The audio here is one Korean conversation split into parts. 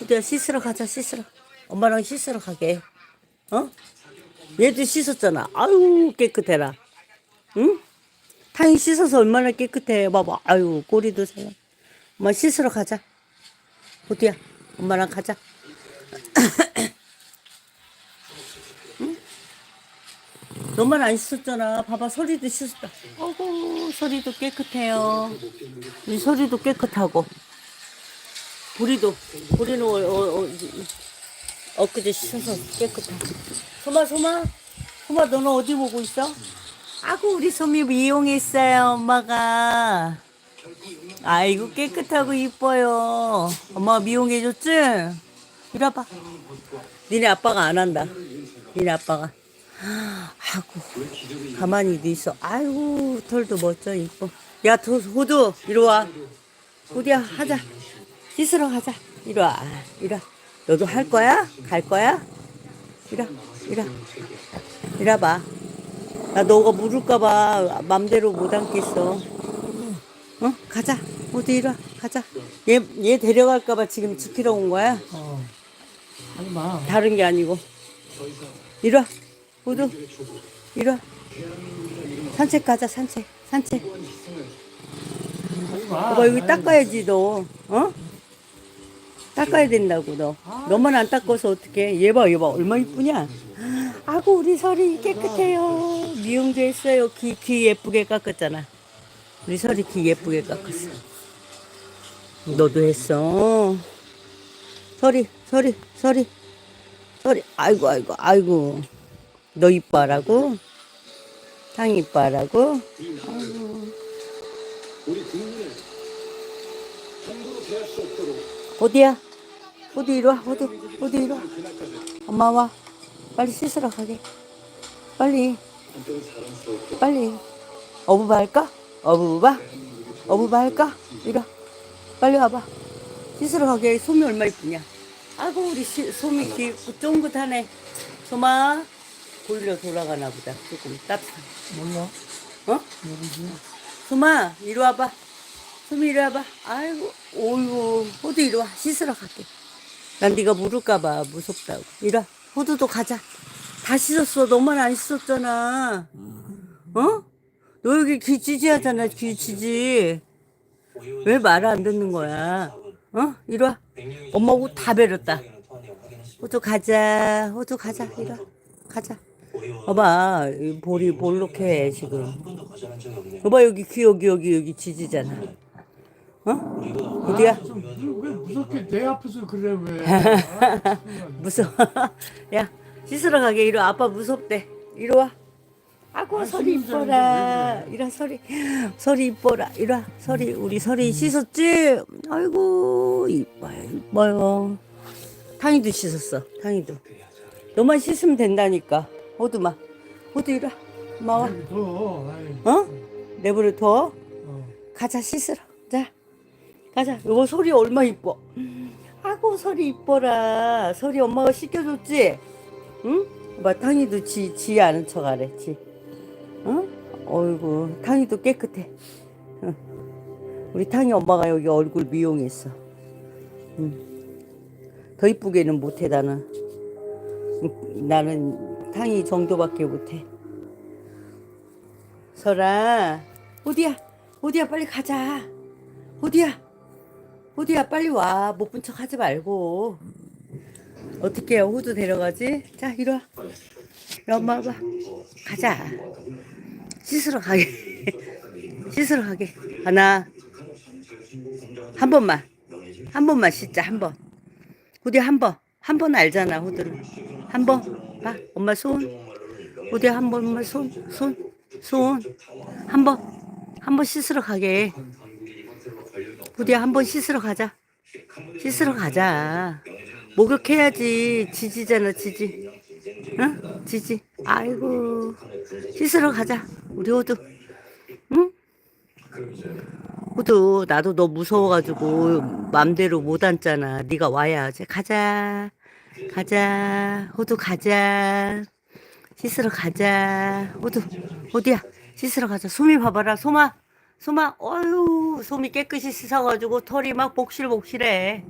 호두야 씻으러 가자 씻으러. 엄마랑 씻으러 가게. 어? 얘도 씻었잖아. 아유 깨끗해라. 응? 탕이 씻어서 얼마나 깨끗해. 봐봐. 아유 꼬리도 새 엄마 씻으러 가자. 호두야 엄마랑 가자. 응? 너만 안 씻었잖아. 봐봐 소리도 씻었다. 어구 소리도 깨끗해요. 우리 소리도 깨끗하고 보리도 보리는 어, 어, 어, 엊그제 씻어서 깨끗하고 소마 소마 소마 너는 어디 보고 있어? 아구 우리 소미 미용했어요 엄마가. 아이고 깨끗하고 이뻐요. 엄마가 미용해줬지? 이리 와봐. 니네 아빠가 안 한다. 니네 아빠가. 아구 가만히 있어. 아이고 털도 멋져 이뻐. 야 도, 호두 이리 와. 호두야 하자 씻으러 가자 이리 와 이리 와 너도 할 거야? 갈 거야? 이리 와 이리 와 이리 와봐 나 너가 물을까봐 맘대로 못 앉겠어 어? 가자 호두 이리 와 가자 얘, 얘 데려갈까봐 지금 지키러 온 거야? 어. 하지 마. 다른 게 아니고 이리 와 호두 이리 와 산책 가자 산책 산책 하지 마. 봐봐 여기 닦아야지 너 어? 닦아야 된다고 너. 너만 안 닦아서 어떡해? 얘봐 얘봐. 얼마 이쁘냐? 아고 우리 설이 깨끗해요. 미용도 했어요. 귀, 귀 예쁘게 깎았잖아. 우리 설이 귀 예쁘게 깎았어. 너도 했어. 설이 설이 설이. 설이. 아이고 아이고 아이고. 너 이뻐하라고? 탕 이뻐하라고 어디야? 어디 이리 와? 어디? 어디 이리 와? 엄마 와. 빨리 씻으러 가게. 빨리. 빨리. 어부바 할까? 어부바? 어부바 할까? 이리 와. 빨리 와봐. 씻으러 가게. 솜이 얼마 이쁘냐? 아이고 우리 시, 솜이 쫑긋하네. 소마 보일러 돌아가나 보다. 조금 따뜻한. 몰라. 어? 소마 이리 와봐. 소미 이리 와봐. 아이고, 오이고, 호두 이리 와. 씻으러 갈게. 난 네가 물을까봐 무섭다고. 이리 와. 호두도 가자. 다 씻었어. 너만 안 씻었잖아. 어? 너 여기 귀 지지 하잖아. 귀 지지. 왜 말을 안 듣는 거야? 어? 이리 와. 엄마 옷 다 베렸다. 호두 가자. 호두 가자. 이리 와. 가자. 봐봐. 이 볼이 볼록해, 지금. 봐봐, 여기 귀, 여기, 여기, 여기 지지잖아. 어? 어디야? 좀, 왜 무섭게 내 앞에서 그래 왜? 아, 무서워. 야, 씻으러 가게. 이리 와. 아빠 무섭대. 이리 와. 아고, 아, 씻는 이뻐라. 이리 와, 설이. 설이 이뻐라. 이리 와. 설이, 우리 설이 씻었지? 아이고, 이뻐요, 이뻐요. 탕이도 씻었어. 탕이도. 너만 씻으면 된다니까. 호두마. 호두 이리 와. 더. 아이, 어? 내버려 둬. 어. 가자 씻으러 자 가자. 요거 소리 얼마 이뻐? 아고 소리 이뻐라. 소리 엄마가 씻겨줬지? 응? 봐 탕이도 지, 지 아는 척 하래 지. 응? 어이구 탕이도 깨끗해. 응. 우리 탕이 엄마가 여기 얼굴 미용했어. 응. 더 이쁘게는 못해 나는. 응, 나는 탕이 정도밖에 못해. 설아 어디야 어디야 빨리 가자. 어디야 어디야 빨리 와 못 본 척 하지 말고. 어떻게 해요 호두 데려가지? 자 이리 와. 와, 엄마 와봐. 가자. 씻으러 가게. 씻으러 가게. 하나. 한 번만. 한 번만 씻자 한 번. 호디 한번. 한 번 알잖아 호두는 한 번. 봐 엄마 손. 호디 한 번만 손. 손. 손. 한 번. 한 번 씻으러 가게 부디야 한번 씻으러 가자. 씻으러 가자. 목욕해야지. 지지잖아, 지지. 응? 지지. 아이고. 씻으러 가자. 우리 호두. 응? 호두, 나도 너 무서워가지고 맘대로 못 앉잖아. 네가 와야지. 가자. 가자. 호두 가자. 씻으러 가자. 호두, 호두야. 씻으러 가자. 소미 봐봐라. 소마. 소마, 어유 솜이 깨끗이 씻어가지고 털이 막 복실복실해.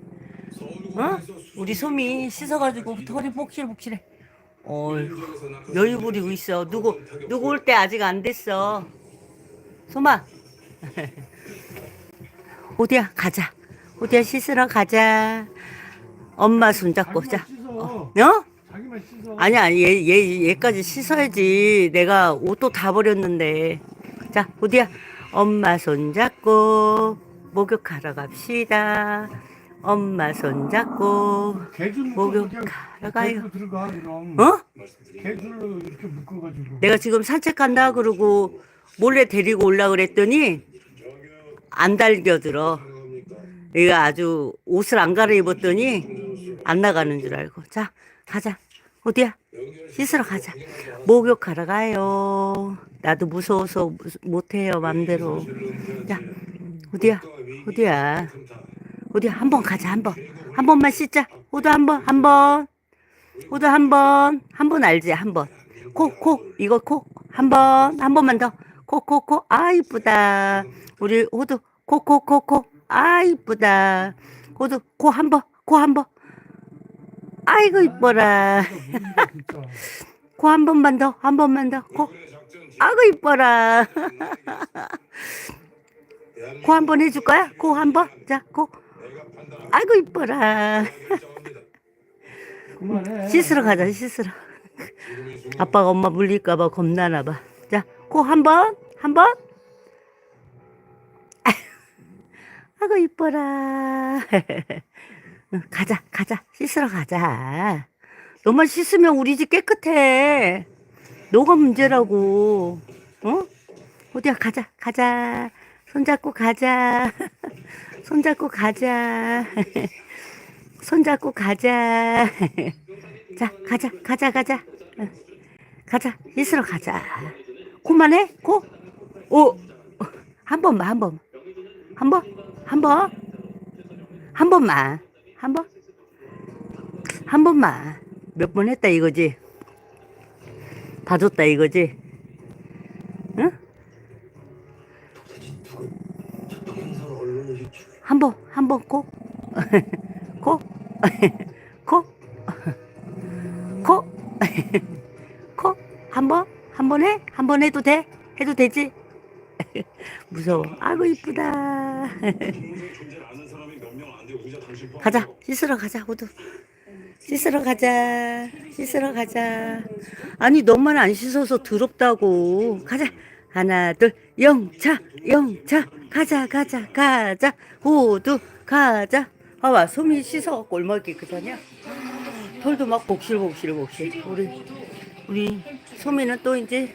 어? 우리 소미 씻어가지고 털이 복실복실해. 어, 여유 부리고 있어. 누구 누구 올 때 아직 안 됐어. 소마. 호디야 가자. 호디야 씻으러 가자. 엄마 손잡고 자. 어? 어? 자기만 씻어. 아니야 얘, 얘 얘까지 씻어야지. 내가 옷도 다 버렸는데. 자 호디야 엄마 손잡고 목욕하러 갑시다. 엄마 손잡고 개줄 목욕 묶어 가러 가요. 들어가. 어? 개줄로 이렇게 묶어가지고. 내가 지금 산책 간다 그러고 몰래 데리고 올라 그랬더니 안 달겨들어. 얘가 아주 옷을 안 갈아입었더니 안 나가는 줄 알고. 자, 가자. 어디야? 씻으러 가자. 목욕하러 가요. 나도 무서워서 무- 못해요, 맘대로. 자, 어디야? 어디야? 어디야? 한 번 가자, 한 번. 한 번만 씻자. 호두 한 번, 한 번. 호두 한 번. 한 번 알지, 한 번. 코, 코. 이거 코. 한 번. 한 번만 더. 코, 코, 코. 아, 이쁘다. 우리 호두. 코, 코, 코, 코. 아, 이쁘다. 호두. 코 한 번. 코 한 번. 아이고, 이뻐라. 코한 번만 더. 한 번만 더. 코. 아이고, 이뻐라. 코한번 해줄 거야? 코한 번? 자, 코. 아이고, 이뻐라. 씻으러 가자, 씻으러. 아빠가 엄마 물릴까봐 겁나나 봐. 자, 코한 번, 한 번. 아이고, 이뻐라. 응, 가자, 가자. 씻으러 가자. 너만 씻으면 우리 집 깨끗해. 너가 문제라고. 어? 어디야, 가자, 가자. 손잡고 가자. 손잡고 가자. 손잡고 가자. 자, 가자, 가자, 가자. 응. 가자, 씻으러 가자. 그만해, 고. 오, 한 번만, 한 번. 한 번, 한 번. 한 번만. 한 번. 한 번만. 몇 번 했다 이거지. 봐줬다 이거지. 응? 한 번, 한번 고. 고. 고. 코, 코, 한 번, 한 번 해? 한 번 해도 돼? 해도 되지? 무서워. 아이고, 이쁘다. 가자, 씻으러 가자, 호두. 씻으러 가자, 씻으러 가자. 아니, 너만 안 씻어서 더럽다고. 가자. 하나, 둘, 영차, 영차. 가자, 가자, 가자. 호두, 가자. 봐봐, 소미 씻어갖고 얼마나 깨끗하냐? 털도 막 복실복실 복실. 우리 우리 소미는 또 이제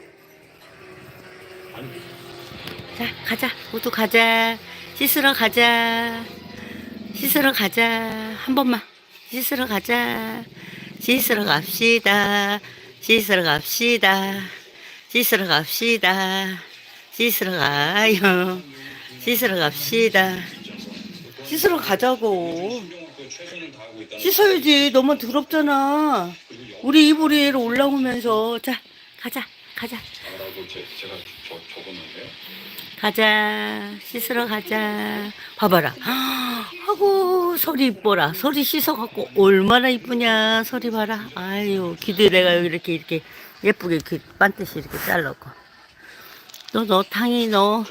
자 가자 모두 가자 씻으러 가자 씻으러 가자. 한 번만. 씻으러 가자. 씻으러 갑시다. 씻으러 갑시다. 씻으러 갑시다. 씻으러 가요. 씻으러 갑시다. 씻으러 가자고. 씻어야지. 너무 더럽잖아. 우리 이불 위로 올라오면서. 자 가자. 가자 가자 씻으러 가자. 봐봐라. 하고 설이 이뻐라. 설이 씻어갖고 얼마나 이쁘냐. 설이 봐라. 아유 기대 내가 이렇게 이렇게 예쁘게 그 반듯이 이렇게 잘랐고. 너 너 탕이 너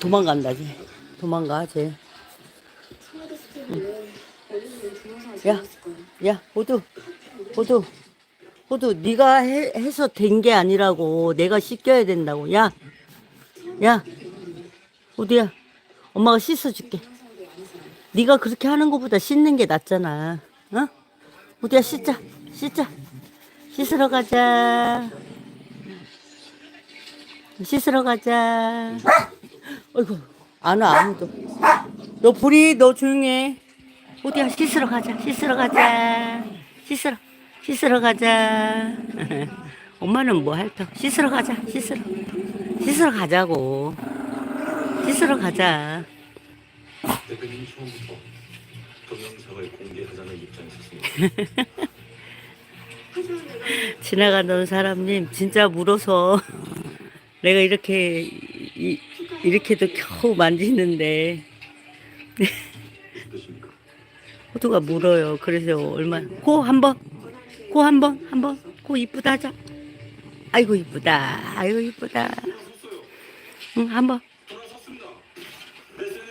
도망간다지. 도망가 쟤. 야, 야, 호두, 호두, 호두, 네가 해, 해서 된 게 아니라고. 내가 씻겨야 된다고. 야, 야, 호두야, 엄마가 씻어줄게. 네가 그렇게 하는 것보다 씻는 게 낫잖아. 어? 호두야, 씻자, 씻자, 씻으러 가자. 씻으러 가자. 어이구, 안 와, 아무도. 너 불이, 너 조용해. 어디야 씻으러 가자 씻으러 가자 씻으러 씻으러 가자 엄마는 뭐 할터 씻으러 가자 씻으러 씻으러 가자고 씻으러 가자 대표님이 처음부터 동영상을 공개하자는 입장이셨습니다. 지나가던 사람님 진짜 물어서 내가 이렇게 이, 이렇게도 겨우 만지는데? 호두가 물어요. 그래서 얼마 코 한번 코 한번 한번 코 이쁘다 하자. 아이고 이쁘다. 아이고 이쁘다. 응 한번.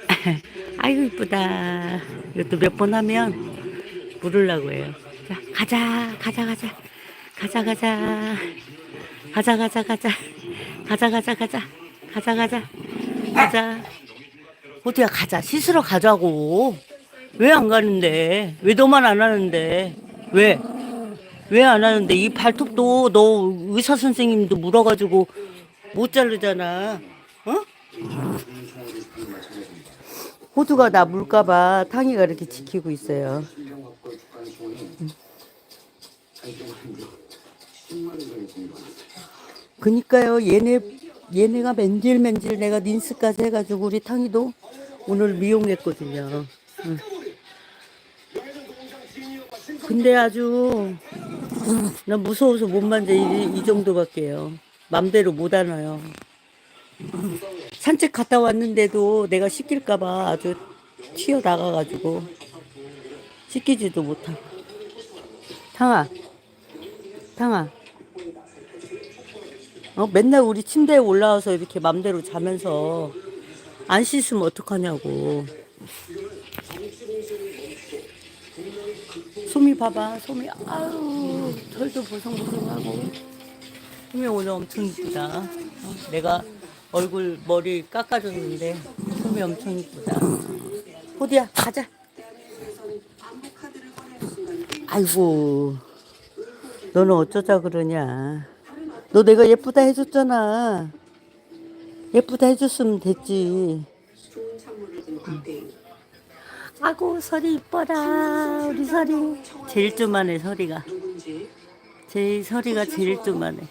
아이고 이쁘다. 이것도 몇 번 하면 물으려고 해요. 자 가자 가자 가자. 가자 가자. 가자 가자 가자. 가자 가자 가자. 가자 가자. 가자. 호두야 가자. 씻으러 가자고. 왜 안 가는데? 왜 너만 안 하는데? 왜 왜 안 하는데 이 발톱도 너 의사 선생님도 물어가지고 못 자르잖아 어 호두가 나 물까봐 탕이가 이렇게 지키고 있어요 그니까요 얘네 얘네가 맨질맨질 내가 린스까지 해가지고 우리 탕이도 오늘 미용했거든요. 응. 근데 아주 나 무서워서 못 만져 이, 이 정도밖에요. 맘대로 못 안아요. 산책 갔다 왔는데도 내가 씻길까봐 아주 튀어 나가가지고 씻기지도 못하고. 탕아, 탕아. 어, 맨날 우리 침대에 올라와서 이렇게 맘대로 자면서 안 씻으면 어떡하냐고. 소미 봐봐, 소미. 아유, 털도 보송보송하고. 소미 오늘 엄청 이쁘다. 어, 내가 얼굴 머리 깎아줬는데 소미 엄청 이쁘다. 호디야, 가자. 아이고, 너는 어쩌자 그러냐. 너 내가 예쁘다 해줬잖아. 예쁘다 해줬으면 됐지. 아고 설이 이뻐라 우리 설이 제일 쪼만해 설이가 제일 설이가 제일 쪼만해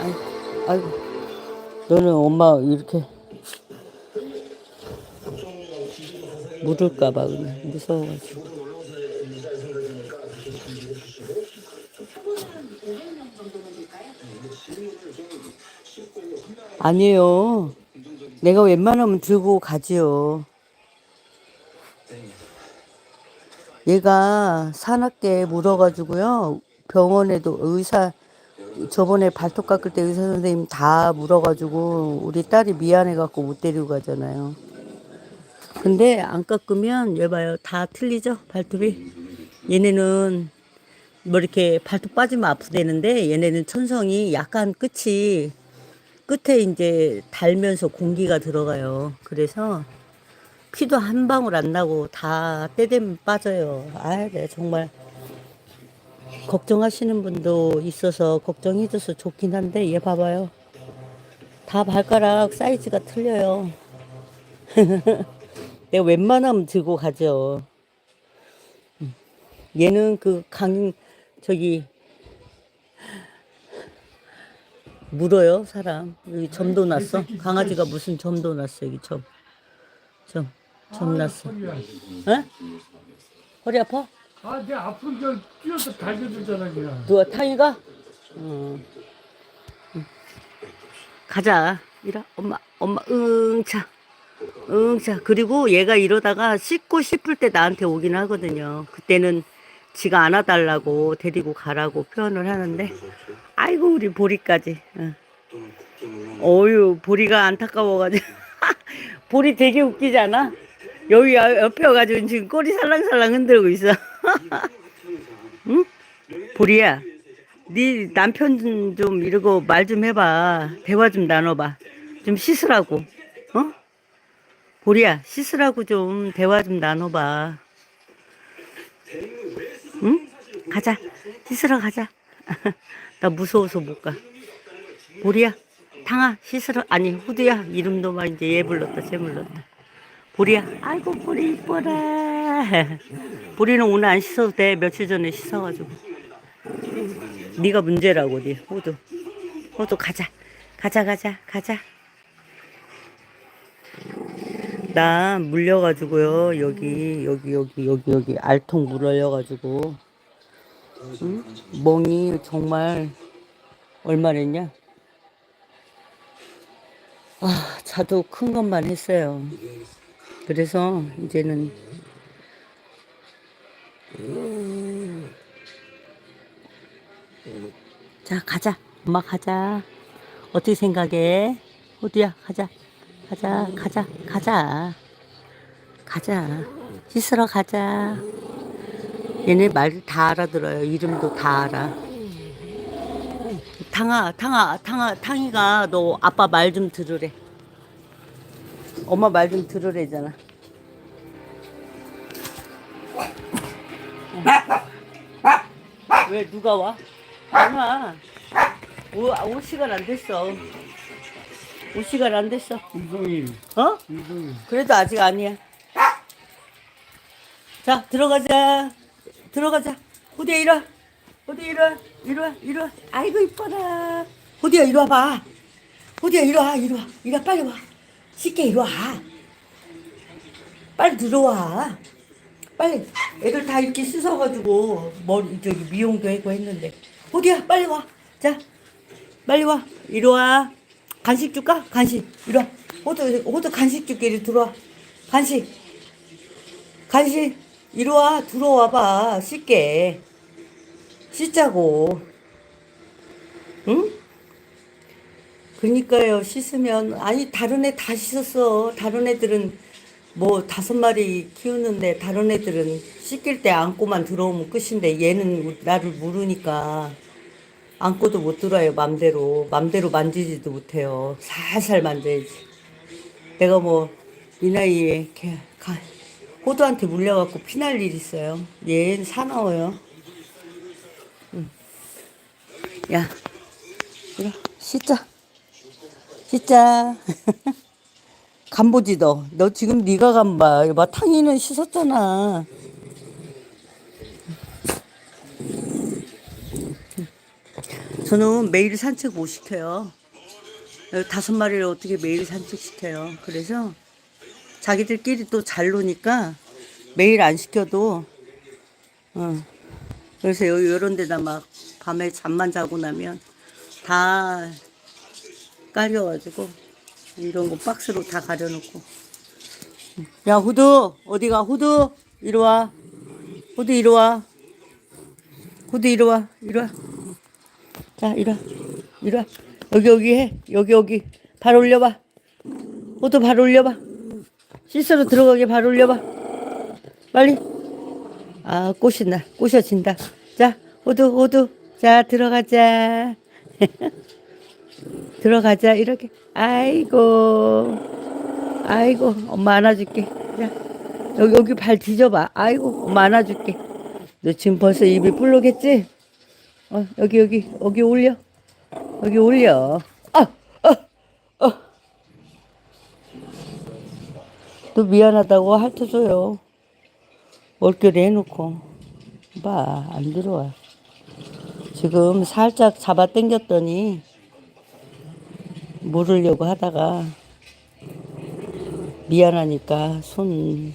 아이, 아이고. 너는 엄마 이렇게 묻을까봐 그냥 무서워가지고. 아니에요. 내가 웬만하면 들고 가지요. 얘가 사납게 물어가지고요. 병원에도 의사, 저번에 발톱 깎을 때 의사 선생님 다 물어가지고 우리 딸이 미안해갖고 못 데리고 가잖아요. 근데 안 깎으면 얘 봐요. 다 틀리죠? 발톱이. 얘네는 뭐 이렇게 발톱 빠지면 아프대는데 얘네는 천성이 약간 끝이 끝에 이제 달면서 공기가 들어가요. 그래서 피도 한 방울 안 나고 다 때 되면 빠져요. 아, 네, 정말 걱정하시는 분도 있어서 걱정해줘서 좋긴 한데 얘 봐봐요. 다 발가락 사이즈가 틀려요. 내가 웬만하면 들고 가죠. 음. 얘는 그 강, 저기, 물어요, 사람. 여기 점도 났어. 강아지가 무슨 점도 났어, 여기 점. 점, 점 났어. 허리야. 어? 허리 아파? 아, 내 아픈 거 뛰어서 달겨들잖아, 그냥. 누가 탕이가? 어. 응. 가자. 이라 엄마 엄마 응차 응차 그리고 얘가 이러다가 씻고 싶을 때 나한테 오긴 하거든요. 그때는 지가 안아달라고 데리고 가라고 표현을 하는데 아이고 우리 보리까지. 응. 어유 보리가 안타까워가지고 보리 되게 웃기지 않아? 여기 옆에 와가지고 지금 꼬리 살랑살랑 흔들고 있어. 응? 보리야, 네 남편 좀 이러고 말 좀 해봐. 대화 좀 나눠봐. 좀 씻으라고. 어? 보리야, 씻으라고 좀 대화 좀 나눠봐. 응? 가자. 씻으러 가자. 나 무서워서 못 가. 보리야, 탕아, 씻으러, 아니, 후드야. 이름도 막 이제 얘 불렀다, 쟤 불렀다. 보리야, 아이고, 보리 이뻐라. 보리는 오늘 안 씻어도 돼. 며칠 전에 씻어가지고. 네가 문제라고, 네, 호두. 호두 가자. 가자, 가자, 가자. 나 물려가지고요. 여기, 여기, 여기, 여기, 여기 알통 물려가지고. 응? 멍이 정말 얼마랬냐? 아, 자도 큰 것만 했어요. 그래서 이제는 자 가자. 엄마 가자. 어떻게 생각해? 호두야 가자. 가자 가자 가자. 가자. 씻으러 가자. 얘네 말 다 알아들어요. 이름도 다 알아. 탕아 탕아 탕아 탕이가 너 아빠 말 좀 들으래 엄마 말 좀 들으래잖아 왜 누가 와? 엄마 오, 올 시간 안 됐어. 올 시간 안 됐어. 이동이 어? 이동이 그래도 아직 아니야. 자 들어가자. 들어가자. 호디야 이리 와. 호디 이리 와. 이리 와 이리 와. 아이고 이뻐라. 호디야 이리 와봐. 호디야 이리 와. 이리 와. 이리 와 빨리 와 쉽게 이리 와. 빨리 들어와. 빨리 애들 다 이렇게 씻어가지고 머리 저기 미용도 하고 했는데. 호디야? 빨리 와 자 빨리 와. 이리 와. 간식 줄까? 간식. 이리 와. 호두 호두 간식 줄게. 이리 들어와. 간식. 간식. 이리 와. 들어와봐. 씻게. 씻자고. 응? 그러니까요 씻으면. 아니 다른 애 다 씻었어. 다른 애들은 뭐 다섯 마리 키우는데 다른 애들은 씻길 때 안고만 들어오면 끝인데 얘는 나를 모르니까 안고도 못 들어요 맘대로. 맘대로 만지지도 못해요. 살살 만져야지. 내가 뭐 이 나이에 걔 가, 호두한테 물려갖고 피날 일 있어요? 얘는 사나워요. 응. 야 이리 와, 씻자 씻자 간보지 너. 너 지금 네가 간봐. 봐 탕이는 씻었잖아. 저는 매일 산책 못 시켜요. 다섯 마리를 어떻게 매일 산책 시켜요. 그래서 자기들끼리 또 잘 노니까 매일 안 시켜도 어. 그래서 요, 요런 데다 막 밤에 잠만 자고 나면 다 깔려가지고 이런 거 박스로 다 가려놓고. 야 후드. 어디가? 후드? 이리 와. 후드 이리 와. 후드 이리 와. 이리 와자 이리 와. 이리 와. 여기 여기 해. 여기 여기. 발 올려봐. 후드 발 올려봐. 씻으러 들어가게 발 올려봐. 빨리. 아 꼬신다. 꼬셔진다. 자 호두 호두 자 들어가자 들어가자. 이렇게. 아이고. 아이고 엄마 안아줄게. 자 여기 여기 발 뒤져봐. 아이고 엄마 안아줄게. 너 지금 벌써 입이 불르겠지? 어 여기 여기 여기 올려. 여기 올려. 아어어또 미안하다고 핥아줘요. 얼결에 해놓고. 봐 안 들어와. 지금 살짝 잡아 당겼더니 모르려고 하다가 미안하니까 손.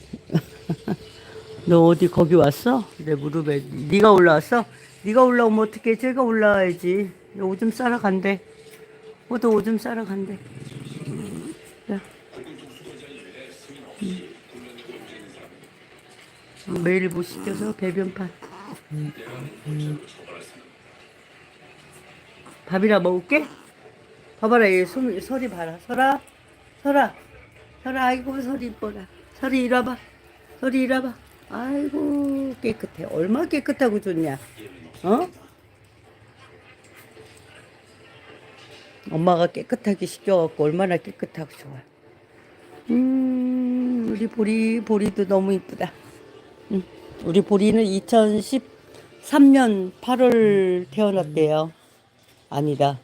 너 어디 거기 왔어? 내 무릎에 네가 올라왔어? 네가 올라오면 어떻게 제가 올라와야지. 오줌 싸러 간대. 호도 오줌 싸러 간대. 자. 음. 매일 못 시켜서 배변판. 밥이나 먹을게? 봐봐라, 얘 손, 설이 봐라. 설아, 설아, 설아, 아이고, 설이 이뻐라. 설이 이리 와봐. 설이 이리 와봐. 아이고, 깨끗해. 얼마나 깨끗하고 좋냐. 어? 엄마가 깨끗하게 시켜갖고 얼마나 깨끗하고 좋아. 음, 우리 보리, 보리도 너무 이쁘다. 음, 우리 보리는 2013년 8월 태어났대요. 아니다.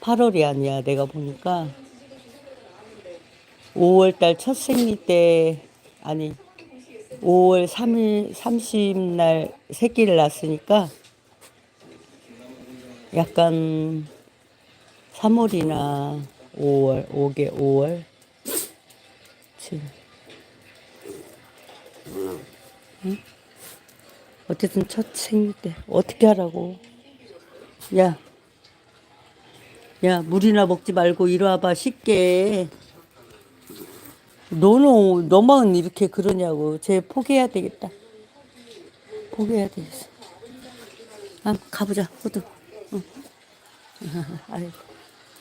8월이 아니야. 내가 보니까 5월달 첫 생리 때 아니 5월 3일 30날 새끼를 낳았으니까 약간 3월이나 5월 5개 5월 7 응? 어쨌든 첫 생리 때 어떻게 하라고 야 야, 물이나 먹지 말고 이리 와봐, 쉽게. 너는 너만 이렇게 그러냐고. 쟤 포기해야 되겠다. 포기해야 되겠어. 아, 가보자, 호두. 응. 아이고.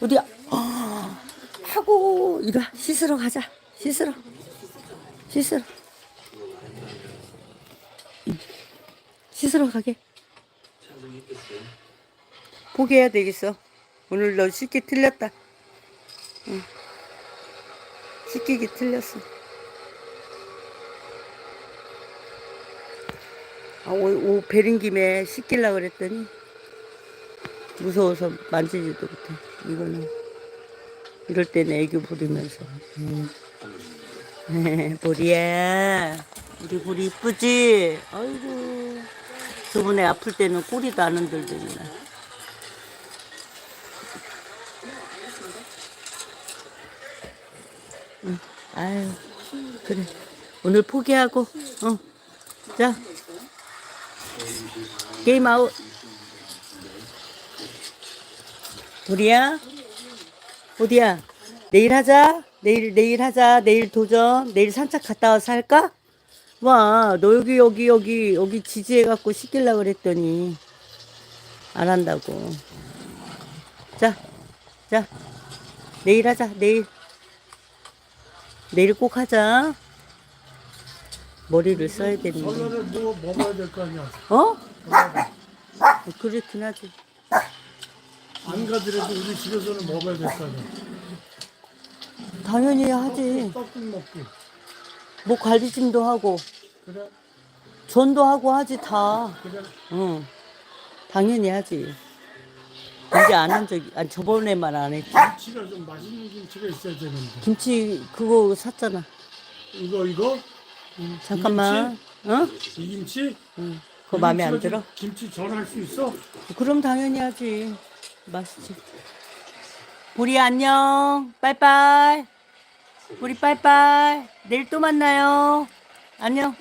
어디야? 하고, 이리 와. 씻으러 가자. 씻으러. 씻으러. 응. 씻으러 가게. 포기해야 되겠어. 오늘 너 씻기 틀렸다. 응. 씻기기 틀렸어. 아, 옷, 옷 베린 김에 씻기려고 그랬더니 무서워서 만지지도 못해. 이거는 이럴 때는 애교 부리면서. 보리야, 우리 보리 이쁘지? 아이고, 저번에 아플 때는 꼬리도 안 흔들더니. 응, 아유, 그래. 오늘 포기하고, 어. 자, 게임 아웃. 우리야? 어디야? 내일 하자. 내일, 내일 하자. 내일 도전. 내일 산책 갔다 와서 할까? 와, 너 여기, 여기, 여기, 여기 지지해갖고 시키려고 그랬더니, 안 한다고. 자, 자. 내일 하자. 내일. 내일 꼭 하자. 머리를 써야 되는데. 설날에 뭐 먹어야 될 거 아니야. 어? 그렇긴 하지. 안 가더라도 우리 집에서는 먹어야 될 거 아니야. 당연히 하지. 떡국 먹고. 뭐 갈비찜도 하고, 그래, 전도 하고 하지 다. 그래. 응. 당연히 하지. 이제 안 한 적이, 아니 저번에만 안 했지. 김치가 좀 맛있는 김치가 있어야 되는데. 김치 그거 샀잖아. 이거 이거? 잠깐만. 어? 이 김치? 응. 그거 마음에 안 김치가 들어? 좀- 김치 전할 수 있어? 그럼 당연히 하지. 맛있지. 보리 안녕. 빠이빠이. 보리 빠이빠이. 내일 또 만나요. 안녕.